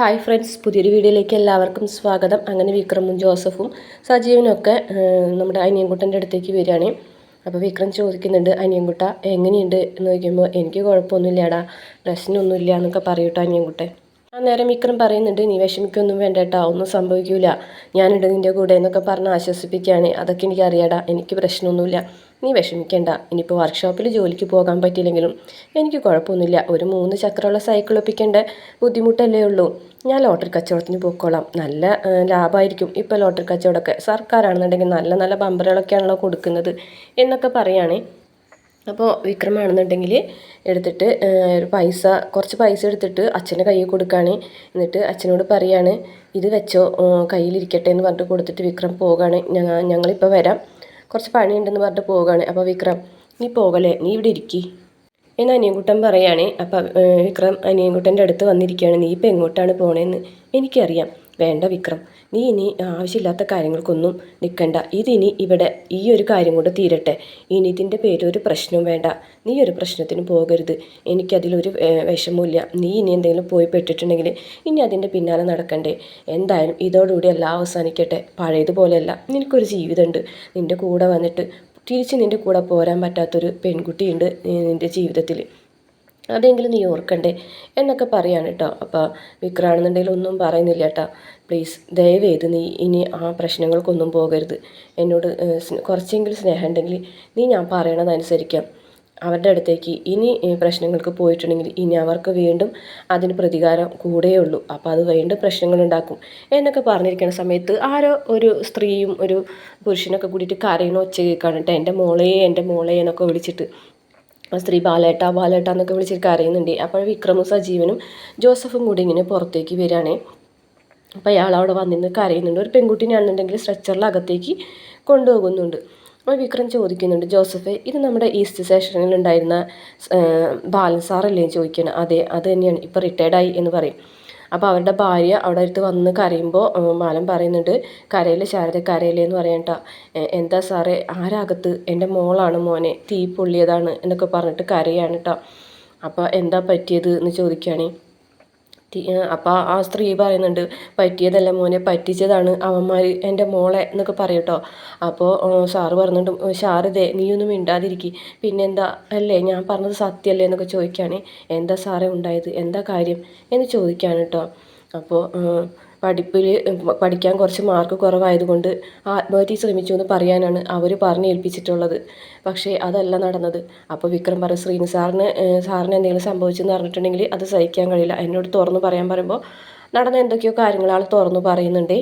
Hi friends പുതിയൊരു വീഡിയോയിലേക്ക് എല്ലാവർക്കും സ്വാഗതം. അങ്ങനെ വിക്രമും ജോസഫും സജീവനൊക്കെ നമ്മുടെ അനിയൻകുട്ടന്റെ അടുത്തേക്ക് വരികയാണ്. അപ്പോൾ വിക്രം ചോദിക്കുന്നുണ്ട് അനിയൻകുട്ട എങ്ങനെയുണ്ട്? എന്ന് ചോദിക്കുമ്പോൾ എനിക്ക് കുഴപ്പമൊന്നുമില്ലടാ പ്രശ്നമൊന്നുമില്ല എന്നൊക്കെ പറയൂട്ടോ അനിയൻകുട്ടൻ. അന്നേരം വിക്രം പറയുന്നുണ്ട് നീ വിഷമിക്കൊന്നും വേണ്ട കേട്ടോ ഒന്നും സംഭവിക്കൂല. ഞാനുണ്ട് നിന്റെ കൂടെ എന്നൊക്കെ പറഞ്ഞ് ആശ്വസിപ്പിക്കുകയാണ്. അതൊക്കെ എനിക്ക് അറിയാടാ എനിക്ക് പ്രശ്നമൊന്നുമില്ല. നീ വിഷമിക്കണ്ട ഇനിയിപ്പോൾ വർക്ക്ഷോപ്പിൽ ജോലിക്ക് പോകാൻ പറ്റിയില്ലെങ്കിലും എനിക്ക് കുഴപ്പമൊന്നുമില്ല. ഒരു മൂന്ന് ചക്രമുള്ള സൈക്കിൾ ഒപ്പിക്കേണ്ട ബുദ്ധിമുട്ടല്ലേ ഉള്ളൂ. ഞാൻ ലോട്ടറി കച്ചവടത്തിന് പോയിക്കോളാം നല്ല ലാഭമായിരിക്കും ഇപ്പോൾ ലോട്ടറി കച്ചവടമൊക്കെ. സർക്കാരാണെന്നുണ്ടെങ്കിൽ നല്ല നല്ല ബമ്പറുകളൊക്കെയാണല്ലോ കൊടുക്കുന്നത് എന്നൊക്കെ പറയുകയാണേ അപ്പോൾ വിക്രമാണെന്നുണ്ടെങ്കിൽ എടുത്തിട്ട് ഒരു പൈസ കുറച്ച് പൈസ എടുത്തിട്ട് അച്ഛന്റെ കയ്യിൽ കൊടുക്കുകയാണ് എന്നിട്ട് അച്ഛനോട് പറയാണ് ഇത് വെച്ചോ കയ്യിലിരിക്കട്ടെ എന്ന് പറഞ്ഞിട്ട് കൊടുത്തിട്ട് വിക്രം പോകുകയാണ് ഞങ്ങളിപ്പോൾ വരാം. കുറച്ച് പണിയുണ്ടെന്ന് പറഞ്ഞിട്ട് പോവുകയാണ് അപ്പോൾ വിക്രം നീ പോകലേ നീ ഇവിടെ ഇരിക്കി. എന്ന് അനിയൻകുട്ടൻ പറയുകയാണ് അപ്പം വിക്രം അനിയൻകുട്ടന്റെ അടുത്ത് വന്നിരിക്കുകയാണ്. നീ ഇപ്പം എങ്ങോട്ടാണ് പോണേന്ന്? എനിക്കറിയാം. വേണ്ട വിക്രം. നീ ഇനി ആവശ്യമില്ലാത്ത കാര്യങ്ങൾക്കൊന്നും നിൽക്കണ്ട ഇതിനി ഇവിടെ ഈ ഒരു കാര്യം കൊണ്ട് തീരട്ടെ. ഇനി ഇതിന്റെ പേരൊരു പ്രശ്നവും വേണ്ട. നീ ഒരു പ്രശ്നത്തിന് പോകരുത്. എനിക്കതിലൊരു വിഷമമില്ല നീ ഇനി എന്തെങ്കിലും പോയി പെട്ടിട്ടുണ്ടെങ്കിൽ ഇനി അതിന്റെ പിന്നാലെ നടക്കണ്ടേ. എന്തായാലും ഇതോടുകൂടി എല്ലാം അവസാനിക്കട്ടെ. പഴയതുപോലെയല്ല. നിനക്കൊരു ജീവിതമുണ്ട്. നിന്റെ കൂടെ വന്നിട്ട് തിരിച്ച് നിന്റെ കൂടെ പോരാൻ പറ്റാത്തൊരു പെൺകുട്ടിയുണ്ട് നിന്റെ ജീവിതത്തിൽ. അതെങ്കിലും നീ ഓർക്കണ്ടേ എന്നൊക്കെ പറയാണ് കേട്ടോ. അപ്പോൾ വിക്രാണെന്നുണ്ടെങ്കിൽ ഒന്നും പറയുന്നില്ല കേട്ടോ. പ്ലീസ് ദയവേത് നീ ഇനി ആ പ്രശ്നങ്ങൾക്കൊന്നും പോകരുത്. എന്നോട് കുറച്ചെങ്കിലും സ്നേഹം ഉണ്ടെങ്കിൽ നീ ഞാൻ പറയണതനുസരിക്കാം. അവരുടെ അടുത്തേക്ക് ഇനി പ്രശ്നങ്ങൾക്ക് പോയിട്ടുണ്ടെങ്കിൽ ഇനി അവർക്ക് വീണ്ടും അതിന് പ്രതികാരം കൂടേ ഉള്ളൂ അപ്പോൾ അത് വീണ്ടും പ്രശ്നങ്ങളുണ്ടാക്കും എന്നൊക്കെ പറഞ്ഞിരിക്കുന്ന സമയത്ത് ആരോ ഒരു സ്ത്രീയും ഒരു പുരുഷനൊക്കെ കൂടിയിട്ട് കരയണ ഒച്ച കേൾക്കാണ് കേട്ടോ. എന്റെ മോളെ എന്റെ മോളെ എന്നൊക്കെ വിളിച്ചിട്ട് സ്ത്രീ ബാലേട്ട ബാലേട്ട എന്നൊക്കെ വിളിച്ചിട്ട് കരയുന്നുണ്ട്. അപ്പോൾ വിക്രമും സജീവനും ജോസഫും കൂടി ഇങ്ങനെ പുറത്തേക്ക് വരികയാണേ. അപ്പോൾ അയാൾ അവിടെ വന്നിന്ന് കരയുന്നുണ്ട്. ഒരു പെൺകുട്ടീനാണെന്നുണ്ടെങ്കിൽ സ്ട്രെച്ചറിൽ അകത്തേക്ക് കൊണ്ടുപോകുന്നുണ്ട്. അപ്പോൾ വിക്രം ചോദിക്കുന്നുണ്ട് ജോസഫ് ഇത് നമ്മുടെ ഈസ്റ്റ് സ്റ്റേഷനിൽ ഉണ്ടായിരുന്ന ബാലൻ സാറല്ലേ ചോദിക്കണം അതെ അത് തന്നെയാണ്. ഇപ്പോൾ റിട്ടയർഡായി എന്ന് പറയും. അപ്പോൾ അവരുടെ ഭാര്യ അവിടെ അടുത്ത് വന്ന് കരയുമ്പോൾ മാലം പറയുന്നുണ്ട് കരയിലെ ശാരദ കരയിലെ എന്ന് പറയണ്ട എന്താ സാറേ ആരാകത്ത്? എന്റെ മോളാണ് മോനെ തീ പൊള്ളിയതാണ് എന്നൊക്കെ പറഞ്ഞിട്ട് കരയാണ് കേട്ടോ അപ്പോൾ എന്താ പറ്റിയത് എന്ന് ചോദിക്കുകയാണേ അപ്പോൾ ആ സ്ത്രീ പറയുന്നുണ്ട് പറ്റിയതല്ല മോനെ പറ്റിച്ചതാണ് അവന്മാർ എന്റെ മോളെ എന്നൊക്കെ പറയട്ടോ അപ്പോൾ സാറ് പറയുന്നുണ്ട് ഷാറിതേ നീയൊന്നും മിണ്ടാതിരിക്കി. പിന്നെന്താ അല്ലേ ഞാൻ പറഞ്ഞത് സത്യമല്ലേ എന്നൊക്കെ ചോദിക്കുകയാണ് എന്താ സാറേ ഉണ്ടായത്? എന്താ കാര്യം? എന്ന് ചോദിക്കുകയാണ് കേട്ടോ അപ്പോൾ പഠിപ്പിൽ പഠിക്കാൻ കുറച്ച് മാർക്ക് കുറവായതുകൊണ്ട് ആത്മഹത്യ ശ്രമിച്ചു എന്ന് പറയാനാണ് അവർ പറഞ്ഞ് ഏൽപ്പിച്ചിട്ടുള്ളത്. പക്ഷേ അതല്ല നടന്നത്. അപ്പോൾ വിക്രം പറയും ശ്രീനി സാറിന് സാറിന് എന്തെങ്കിലും സംഭവിച്ചെന്ന് പറഞ്ഞിട്ടുണ്ടെങ്കിൽ അത് സഹിക്കാൻ കഴിയില്ല. എന്നോട് തുറന്നു പറയാൻ പറയുമ്പോൾ നടന്ന എന്തൊക്കെയോ കാര്യങ്ങൾ ആൾ തുറന്നു പറയുന്നുണ്ടേ.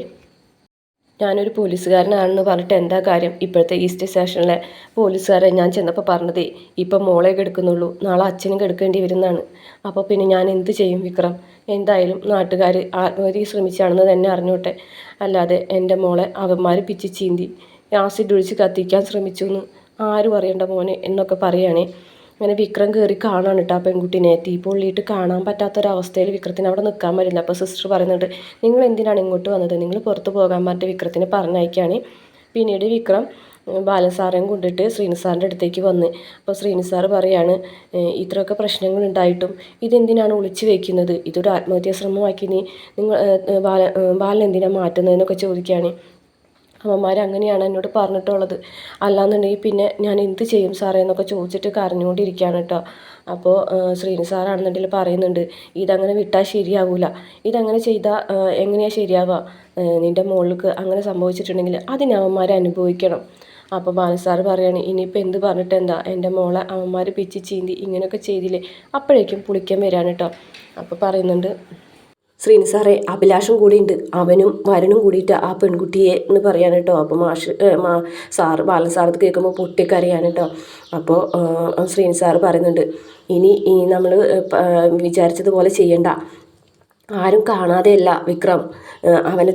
ഞാനൊരു പോലീസുകാരനാണെന്ന് പറഞ്ഞിട്ട് എന്താ കാര്യം? ഇപ്പോഴത്തെ ഈസ്റ്റ് സ്റ്റേഷനിലെ പോലീസുകാരെ ഞാൻ ചെന്നപ്പോൾ പറഞ്ഞതേ ഇപ്പം മോളെ കെടുക്കുന്നുള്ളൂ നാളെ അച്ഛനും കെടുക്കേണ്ടി വരുന്നതാണ്. അപ്പോൾ പിന്നെ ഞാൻ എന്ത് ചെയ്യും വിക്രം? എന്തായാലും നാട്ടുകാർ ആത്മഹത്യ ശ്രമിച്ചാണെന്ന് തന്നെ അറിഞ്ഞോട്ടെ. അല്ലാതെ എന്റെ മോളെ അവന്മാർ പിച്ച് ചീന്തി ആസിഡ് ഒഴിച്ച് കത്തിക്കാൻ ശ്രമിച്ചു എന്ന് ആരും അറിയണ്ട മോനെ എന്നൊക്കെ പറയുകയാണേ അങ്ങനെ വിക്രം കയറി കാണാണ് കേട്ടോ ആ പെൺകുട്ടീനെ. തീ പൊള്ളിയിട്ട് കാണാൻ പറ്റാത്തൊരവസ്ഥയിൽ വിക്രത്തിന് അവിടെ നിൽക്കാൻ പറ്റില്ല. അപ്പോൾ സിസ്റ്റർ പറയുന്നുണ്ട് നിങ്ങൾ എന്തിനാണ് ഇങ്ങോട്ട് വന്നത്? നിങ്ങൾ പുറത്ത് പോകാൻ പറഞ്ഞിട്ട് വിക്രത്തിനെ പറഞ്ഞയക്കുകയാണ് പിന്നീട് വിക്രം ബാലസാറേയും കൊണ്ടിട്ട് ശ്രീനിസാറിന്റെ അടുത്തേക്ക് വന്ന്. അപ്പോൾ ശ്രീനിസാർ പറയാണ് "ഏഹ്, ഇത്രയൊക്കെ പ്രശ്നങ്ങൾ ഉണ്ടായിട്ടും ഇതെന്തിനാണ് ഒളിച്ചു വെക്കുന്നത്? ഇതൊരു ആത്മഹത്യാ ശ്രമമാക്കി നീ നിങ്ങൾ ബാല ബാലനെന്തിനാണ് മാറ്റുന്നതെന്നൊക്കെ ചോദിക്കുകയാണ് അവന്മാർ അങ്ങനെയാണ് എന്നോട് പറഞ്ഞിട്ടുള്ളത്. അല്ലാന്നുണ്ടെങ്കിൽ പിന്നെ ഞാൻ എന്ത് ചെയ്യും സാറേ എന്നൊക്കെ ചോദിച്ചിട്ട് കരഞ്ഞുകൊണ്ടിരിക്കുകയാണ് കേട്ടോ. അപ്പോൾ ശ്രീനി സാറാണെന്നുണ്ടെങ്കിൽ പറയുന്നുണ്ട് ഇതങ്ങനെ വിട്ടാൽ ശരിയാവില്ല ഇതങ്ങനെ ചെയ്താൽ എങ്ങനെയാണ് ശരിയാവുക? നിന്റെ മോൾക്ക് അങ്ങനെ സംഭവിച്ചിട്ടുണ്ടെങ്കിൽ അതിന് അമ്മമാർ അനുഭവിക്കണം. അപ്പോൾ ബാലസാർ പറയാണ് ഇനിയിപ്പോൾ എന്ത് പറഞ്ഞിട്ട് എന്താ? എന്റെ മോളെ അമ്മമാർ പിച്ചി ചീന്തി ഇങ്ങനെയൊക്കെ ചെയ്തില്ലേ അപ്പോഴേക്കും പുളിക്കാൻ വരാണ് കേട്ടോ. അപ്പോൾ പറയുന്നുണ്ട് ശ്രീനി സാറേ അഭിലാഷം കൂടിയുണ്ട്. അവനും വരനും കൂടിയിട്ട് ആ പെൺകുട്ടിയെ എന്ന് പറയാൻ കേട്ടോ അപ്പോൾ മാഷ് മാ സാറ് ബാലൻ സാറത് കേൾക്കുമ്പോൾ പൊട്ടിക്കരയാണ് കേട്ടോ അപ്പോൾ ശ്രീനിസാറ് ശ്രീനി സാറ് പറയുന്നുണ്ട് ഇനി ഈ നമ്മൾ വിചാരിച്ചതുപോലെ ചെയ്യണ്ട. ആരും കാണാതെയല്ല വിക്രം. അവന്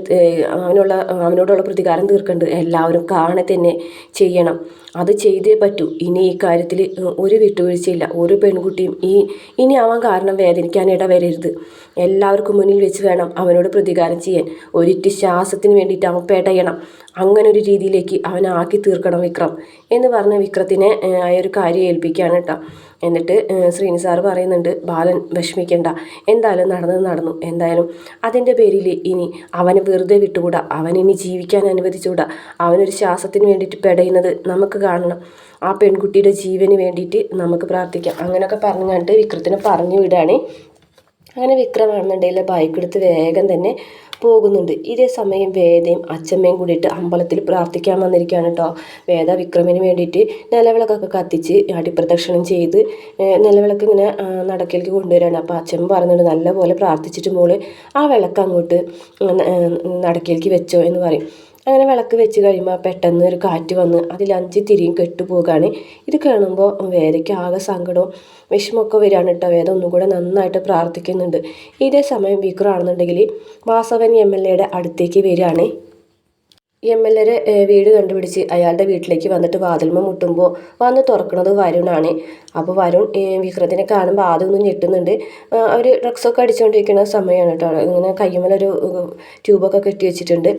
അവനുള്ള അവനോടുള്ള പ്രതികാരം തീർക്കേണ്ടത് എല്ലാവരും കാണെ തന്നെ ചെയ്യണം. അത് ചെയ്തേ പറ്റൂ. ഇനി ഈ കാര്യത്തിൽ ഒരു വിട്ടുവീഴ്ചയില്ല. ഒരു പെൺകുട്ടിയും ഈ ഇനി അവൻ കാരണം വേദനിക്കാൻ ഇടവരരുത്. എല്ലാവർക്കും മുന്നിൽ വെച്ച് വേണം അവനോട് പ്രതികാരം ചെയ്യാൻ. ഒരിറ്റ് ശ്വാസത്തിന് വേണ്ടിയിട്ട് അവൻ പെടയണം. അങ്ങനെ ഒരു രീതിയിലേക്ക് അവനെ ആക്കി തീർക്കണം വിക്രം എന്ന് പറഞ്ഞ് വിക്രത്തിനെ ആ ഒരു കാര്യം ഏൽപ്പിക്കുകയാണ് കേട്ടോ. എന്നിട്ട് ശ്രീനിസാർ പറയുന്നുണ്ട് ബാലൻ വിഷമിക്കണ്ട. എന്തായാലും നടന്നത് നടന്നു. എന്തായാലും അതിന്റെ പേരിൽ ഇനി അവനെ വെറുതെ വിട്ടുകൂടാ. അവനിനി ജീവിക്കാൻ അനുവദിച്ചുകൂടാ. അവനൊരു ശ്വാസത്തിന് വേണ്ടിയിട്ട് പെടയുന്നത് നമുക്ക് കാണണം. ആ പെൺകുട്ടിയുടെ ജീവന് വേണ്ടിയിട്ട് നമുക്ക് പ്രാർത്ഥിക്കാം. അങ്ങനെയൊക്കെ പറഞ്ഞുകൊണ്ട് വിക്രത്തിനെ പറഞ്ഞു വിടുകയാണ് അങ്ങനെ വിക്രമാണെന്നുണ്ടെങ്കിൽ ബൈക്ക് എടുത്ത് വേഗം തന്നെ പോകുന്നുണ്ട്. ഇതേ സമയം വേദയും അച്ഛമ്മയും കൂടിയിട്ട് അമ്പലത്തിൽ പ്രാർത്ഥിക്കാൻ വന്നിരിക്കുകയാണ് കേട്ടോ വേദ വിക്രമിന് വേണ്ടിയിട്ട് നിലവിളക്കൊക്കെ കത്തിച്ച് അടിപ്രദക്ഷിണം ചെയ്ത് നിലവിളക്ക് ഇങ്ങനെ നടക്കിലേക്ക് കൊണ്ടുവരികയാണ്. അപ്പോൾ അച്ഛൻ പറയുന്നുണ്ട് നല്ലപോലെ പ്രാർത്ഥിച്ചിട്ട് മോൾ ആ വിളക്ക് അങ്ങോട്ട് നടക്കിലേക്ക് വെച്ചോ എന്ന് പറയും. അങ്ങനെ വിളക്ക് വെച്ച് കഴിയുമ്പോൾ പെട്ടെന്ന് ഒരു കാറ്റ് വന്ന് അതിൽ അഞ്ച് തിരിയും കെട്ടുപോകുകയാണ് ഇത് കാണുമ്പോൾ വേദയ്ക്ക് ആകെ സങ്കടവും വിഷമമൊക്കെ വരികയാണ് കേട്ടോ. വേദ ഒന്നും കൂടെ നന്നായിട്ട് പ്രാർത്ഥിക്കുന്നുണ്ട്. ഇതേ സമയം വിക്രമാണെന്നുണ്ടെങ്കിൽ വാസവൻ എം എൽ എയുടെ അടുത്തേക്ക് വരികയാണ്. എം എൽ എയുടെ വീട് കണ്ടുപിടിച്ച് അയാളുടെ വീട്ടിലേക്ക് വന്നിട്ട് വാതിൽമ മുട്ടുമ്പോൾ വന്ന് തുറക്കുന്നത് വരുണാണ്. അപ്പോൾ വരുൺ വിക്രത്തിനെ കാണുമ്പോൾ ആദ്യം ഒന്ന് ഞെട്ടുന്നുണ്ട്. അവർ ഡ്രഗ്സൊക്കെ അടിച്ചുകൊണ്ടിരിക്കുന്ന സമയമാണ് കേട്ടോ. ഇങ്ങനെ കയ്യുമ്മലൊരു ട്യൂബൊക്കെ കെട്ടി വെച്ചിട്ടുണ്ട്.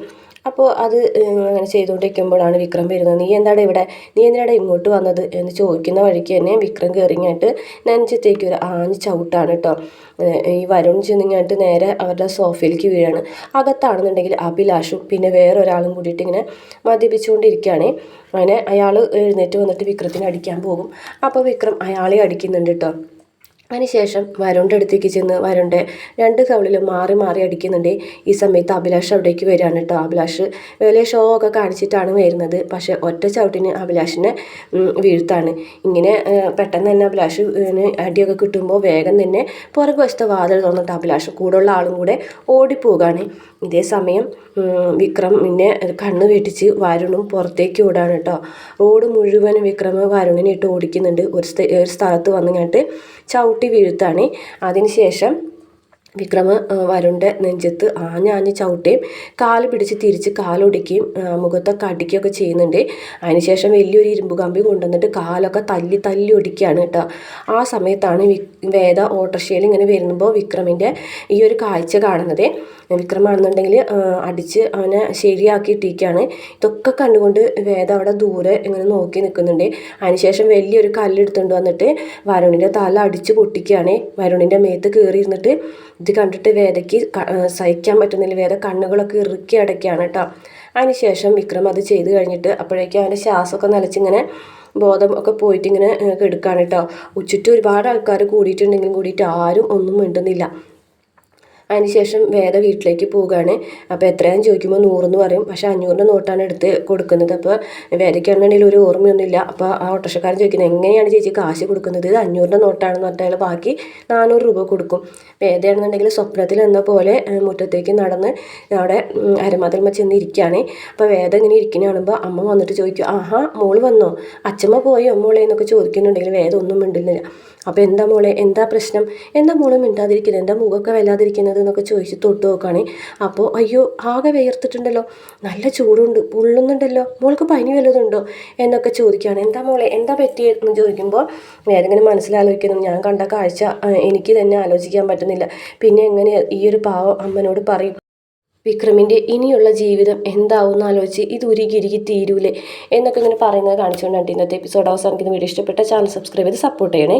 അപ്പോൾ അത് അങ്ങനെ ചെയ്തുകൊണ്ടിരിക്കുമ്പോഴാണ് വിക്രം വരുന്നത്. നീ എന്താണ് ഇവിടെ? നീ എന്തിനാണ് ഇങ്ങോട്ട് വന്നത്? എന്ന് ചോദിക്കുന്ന വഴിക്ക് തന്നെ വിക്രം കയറിങ്ങായിട്ട് നനച്ചത്തേക്ക് ഒരു ആഞ്ഞ് ചവിട്ടാണ് കേട്ടോ. ഈ വരുൺ ചെന്നിങ്ങായിട്ട് നേരെ അവരുടെ സോഫയിലേക്ക് വീഴാണ്. അകത്താണെന്നുണ്ടെങ്കിൽ അഭിലാഷും പിന്നെ വേറൊരാളും കൂടിയിട്ട് ഇങ്ങനെ മദ്യപിച്ചുകൊണ്ടിരിക്കുകയാണ്. അങ്ങനെ അയാൾ എഴുന്നേറ്റ് വന്നിട്ട് വിക്രത്തിനെ അടിക്കാൻ പോകും. അപ്പോൾ വിക്രം അയാളെ അടിക്കുന്നുണ്ട് കേട്ടോ. അതിനുശേഷം വരുണിന്റെ അടുത്തേക്ക് ചെന്ന് വരുണിന്റെ രണ്ട് കവിളിലും മാറി മാറി അടിക്കുന്നുണ്ട്. ഈ സമയത്ത് അഭിലാഷ് അവിടേക്ക് വരികയാണ് കേട്ടോ. അഭിലാഷ് വലിയ ഷോ ഒക്കെ കാണിച്ചിട്ടാണ് വരുന്നത്. പക്ഷേ ഒറ്റ ചവിട്ടിന് അഭിലാഷിനെ വീഴ്ത്താണ്. ഇങ്ങനെ പെട്ടെന്ന് തന്നെ അഭിലാഷ് അടിയൊക്കെ കിട്ടുമ്പോൾ വേഗം തന്നെ പുറകു വശത്തെ വാതിൽ തുറന്നിട്ട് അഭിലാഷ് കൂടെയുള്ള ആളും കൂടെ ഓടിപ്പോകാണ് ഇതേ സമയം വിക്രം പിന്നെ കണ്ണ് വെട്ടിച്ച് വരുണും പുറത്തേക്ക് ഓടാണ് കേട്ടോ. റോഡ് മുഴുവൻ വിക്രം വരുണിനെ ഇട്ട് ഓടിക്കുന്നുണ്ട്. ഒരു സ്ഥലത്ത് വന്നു സ്ഥലത്ത് വന്നിങ്ങാട്ട് ചവിട്ടി വീഴ്ത്താണ്. അതിനുശേഷം വിക്രമ വരുണിന്റെ നെഞ്ചത്ത് ആഞ്ഞാഞ്ഞ് ചവിട്ടുകയും കാൽ പിടിച്ച് തിരിച്ച് കാലൊടിക്കുകയും മുഖത്തൊക്കെ അടിക്കുകയൊക്കെ ചെയ്യുന്നുണ്ട്. അതിനുശേഷം വലിയൊരു ഇരുമ്പ് കമ്പി കൊണ്ടുവന്നിട്ട് കാലൊക്കെ തല്ലി തല്ലി ഒടിക്കുകയാണ് കേട്ടോ. ആ സമയത്താണ് വേദ ഓട്ടർഷയിൽ ഇങ്ങനെ വരുമ്പോൾ വിക്രമിന്റെ ഈ ഒരു കാഴ്ച കാണുന്നത്. വിക്രമാണെന്നുണ്ടെങ്കിൽ അടിച്ച് അവനെ ശരിയാക്കി ഇട്ടിരിക്കുകയാണ്. ഇതൊക്കെ കണ്ടുകൊണ്ട് വേദ അവിടെ ദൂരെ ഇങ്ങനെ നോക്കി നിൽക്കുന്നുണ്ട്. അതിനുശേഷം വലിയൊരു കല്ലെടുത്തുകൊണ്ട് വന്നിട്ട് വരുണിന്റെ തല അടിച്ച് പൊട്ടിക്കുകയാണ്. വരുണിന്റെ മേത്ത് കയറി ഇരുന്നിട്ട് ഇത് കണ്ടിട്ട് വേദയ്ക്ക് സഹിക്കാൻ പറ്റുന്നില്ല. വേദ കണ്ണുകളൊക്കെ ഇറുക്കി അടയ്ക്കുകയാണ് കേട്ടോ അതിനുശേഷം വിക്രം അത് ചെയ്ത് കഴിഞ്ഞിട്ട് അപ്പോഴേക്കും അവന്റെ ശ്വാസമൊക്കെ നിലച്ചിങ്ങനെ ബോധം ഒക്കെ പോയിട്ട് ഇങ്ങനെ എടുക്കുകയാണ് കേട്ടോ ഉച്ചിട്ട് ഒരുപാട് ആൾക്കാർ കൂടിയിട്ടുണ്ടെങ്കിലും കൂടിയിട്ട് ആരും ഒന്നും മിണ്ടുന്നില്ല. അതിനുശേഷം വേദ വീട്ടിലേക്ക് പോവുകയാണ്. അപ്പോൾ എത്രയാന്ന് ചോദിക്കുമ്പോൾ നൂറെന്ന് പറയും. പക്ഷേ അഞ്ഞൂറിന്റെ നോട്ടാണ് എടുത്ത് കൊടുക്കുന്നത്. അപ്പോൾ വേദയ്ക്കാണെന്നുണ്ടെങ്കിൽ ഒരു ഓർമ്മയൊന്നുമില്ല. അപ്പോൾ ആ ഓട്ടോറിക്ഷക്കാരൻ ചോദിക്കുന്നത് എങ്ങനെയാണ് ചേച്ചി കാശ് കൊടുക്കുന്നത്? ഇത് അഞ്ഞൂറിന്റെ നോട്ടാണെന്ന് പറഞ്ഞാൽ ബാക്കി നാനൂറ് രൂപ കൊടുക്കും. വേദയാണെന്നുണ്ടെങ്കിൽ സ്വപ്നത്തിൽ എന്ന പോലെ മുറ്റത്തേക്ക് നടന്ന് അവിടെ അരമതിൽമ ചെന്ന് ഇരിക്കുകയാണ്. അപ്പോൾ വേദ ഇങ്ങനെ ഇരിക്കുന്ന അമ്മ വന്നിട്ട് ചോദിക്കും ആഹാ മോൾ വന്നോ? അച്ഛമ്മ പോയോ മോളെ? എന്നൊക്കെ ചോദിക്കുന്നുണ്ടെങ്കിൽ വേദം ഒന്നും മിണ്ടുന്നില്ല അപ്പോൾ എന്താ മോളെ? എന്താ പ്രശ്നം? എന്താ മോളെ മിണ്ടാതിരിക്കുന്നത്? എന്താ മുഖമൊക്കെ വല്ലാതിരിക്കുന്നത് എന്നൊക്കെ ചോദിച്ച് തൊട്ട് നോക്കുകയാണ്. അപ്പോൾ അയ്യോ ആകെ വിയർത്തിട്ടുണ്ടല്ലോ. നല്ല ചൂടുണ്ട്. പൊള്ളുന്നുണ്ടല്ലോ മോൾക്ക് പനി വല്ലതുണ്ടോ എന്നൊക്കെ ചോദിക്കുകയാണ്. എന്താ മോളെ? എന്താ പറ്റിയെന്ന് ചോദിക്കുമ്പോൾ വേദങ്ങനെ മനസ്സിലാലോചിക്കുന്നു. ഞാൻ കണ്ട കാഴ്ച എനിക്ക് തന്നെ ആലോചിക്കാൻ പറ്റുന്നില്ല പിന്നെ എങ്ങനെ ഈ ഒരു പാവം അമ്മനോട് പറയും വിക്രമിന്റെ ഇനിയുള്ള ജീവിതം എന്താവും എന്നാലോചിച്ച് ഇത് ഉരുകി ഉരുകി തീരൂലേ എന്നൊക്കെ ഇങ്ങനെ പറയുന്നത് കാണിച്ചുകൊണ്ടാണ് ഇന്നത്തെ എപ്പിസോഡ് അവസാനിക്കുന്ന വീഡിയോ ഇഷ്ടപ്പെട്ട ചാനൽ സബ്സ്ക്രൈബ് ചെയ്ത് സപ്പോർട്ട് ചെയ്യണേ.